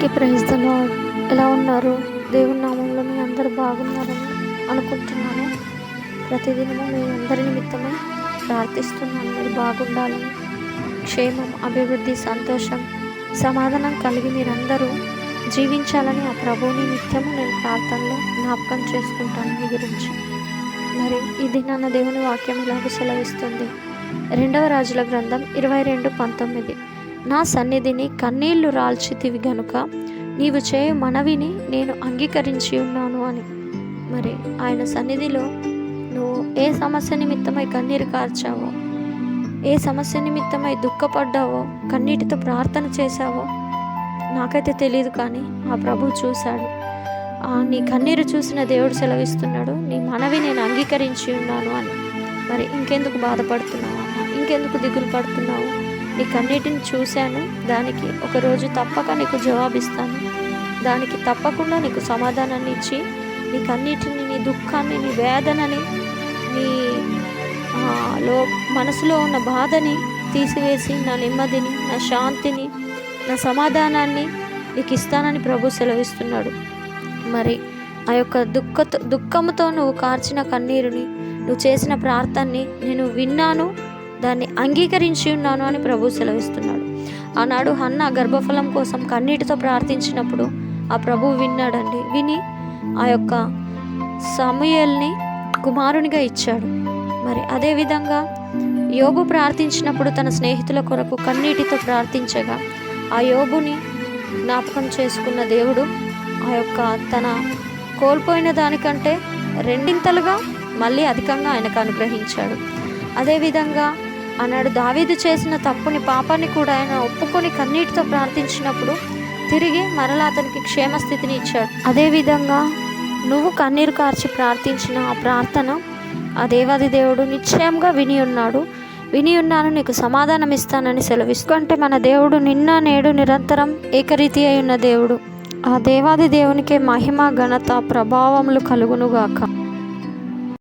అందరికీ praise lord ఎలా ఉన్నారు? దేవుని నామంలో మీ అందరూ బాగున్నారని అనుకుంటున్నాను. ప్రతిదినము మీ అందరి నిమిత్తమే ప్రార్థిస్తున్నాను. మీరు బాగుండాలని క్షేమం అభివృద్ధి సంతోషం సమాధానం కలిగి మీరందరూ జీవించాలని ఆ ప్రభువుని నిత్యము నేను ప్రార్థనలో జ్ఞాపకం చేసుకుంటాను. మీ గురించి మరి ఇది నన్న దేవుని వాక్యం ఇలాగ సెలవిస్తుంది? రెండవ రాజుల గ్రంథం ఇరవై రెండు పంతొమ్మిది. నా సన్నిధిని కన్నీళ్ళు రాల్చితివి గనుక నీవు చేయు మనవిని నేను అంగీకరించి ఉన్నాను అని. మరి ఆయన సన్నిధిలో నువ్వు ఏ సమస్య నిమిత్తమై కన్నీరు కార్చావో ఏ సమస్య నిమిత్తమై దుఃఖపడ్డావో కన్నీటితో ప్రార్థన చేశావో నాకైతే తెలియదు కానీ ఆ ప్రభు చూశాడు. ఆ నీ కన్నీరు చూసిన దేవుడు సెలవిస్తున్నాడు నీ మనవి నేను అంగీకరించి ఉన్నాను అని. మరి ఇంకెందుకు బాధపడుతున్నావు? ఇంకెందుకు దిగులు పడుతున్నావు? నీకన్నిటిని చూశాను. దానికి ఒకరోజు తప్పక నీకు జవాబిస్తాను. దానికి తప్పకుండా నీకు సమాధానాన్ని ఇచ్చి నీకన్నిటిని నీ దుఃఖాన్ని నీ వేదనని నీ లో మనసులో ఉన్న బాధని తీసివేసి నా నెమ్మదిని నా శాంతిని నా సమాధానాన్ని నీకు ఇస్తానని ప్రభు సెలవిస్తున్నాడు. మరి ఆ యొక్క దుఃఖతో దుఃఖంతో నువ్వు కార్చిన కన్నీరుని నువ్వు చేసిన ప్రార్థనని నేను విన్నాను. దాన్ని అంగీకరించి ఉన్నాను అని ప్రభు సెలవిస్తున్నాడు. ఆనాడు హన్న గర్భఫలం కోసం కన్నీటితో ప్రార్థించినప్పుడు ఆ ప్రభు విన్నాడండి. విని ఆ యొక్క సమయల్ని కుమారునిగా ఇచ్చాడు. మరి అదేవిధంగా యోబు ప్రార్థించినప్పుడు తన స్నేహితుల కొరకు కన్నీటితో ప్రార్థించగా ఆ యోబుని జ్ఞాపకం చేసుకున్న దేవుడు ఆ యొక్క తన కోల్పోయిన దానికంటే రెండింతలుగా మళ్ళీ అధికంగా ఆయనకు అనుగ్రహించాడు. అదేవిధంగా అన్నాడు. దావీదు చేసిన తప్పుని పాపాన్ని కూడా ఆయన ఒప్పుకొని కన్నీటితో ప్రార్థించినప్పుడు తిరిగి మరలా అతనికి క్షేమస్థితిని ఇచ్చాడు. అదేవిధంగా నువ్వు కన్నీరు కార్చి ప్రార్థించిన ఆ ప్రార్థన ఆ దేవాది దేవుడు నిశ్చయంగా విని ఉన్నాడు. విని ఉన్నాను నీకు సమాధానం ఇస్తానని సెలవిస్తూ మన దేవుడు నిన్న నేడు నిరంతరం ఏకరీతి అయి ఉన్న దేవుడు. ఆ దేవాది దేవునికే మహిమ ఘనత ప్రభావములు కలుగునుగాక.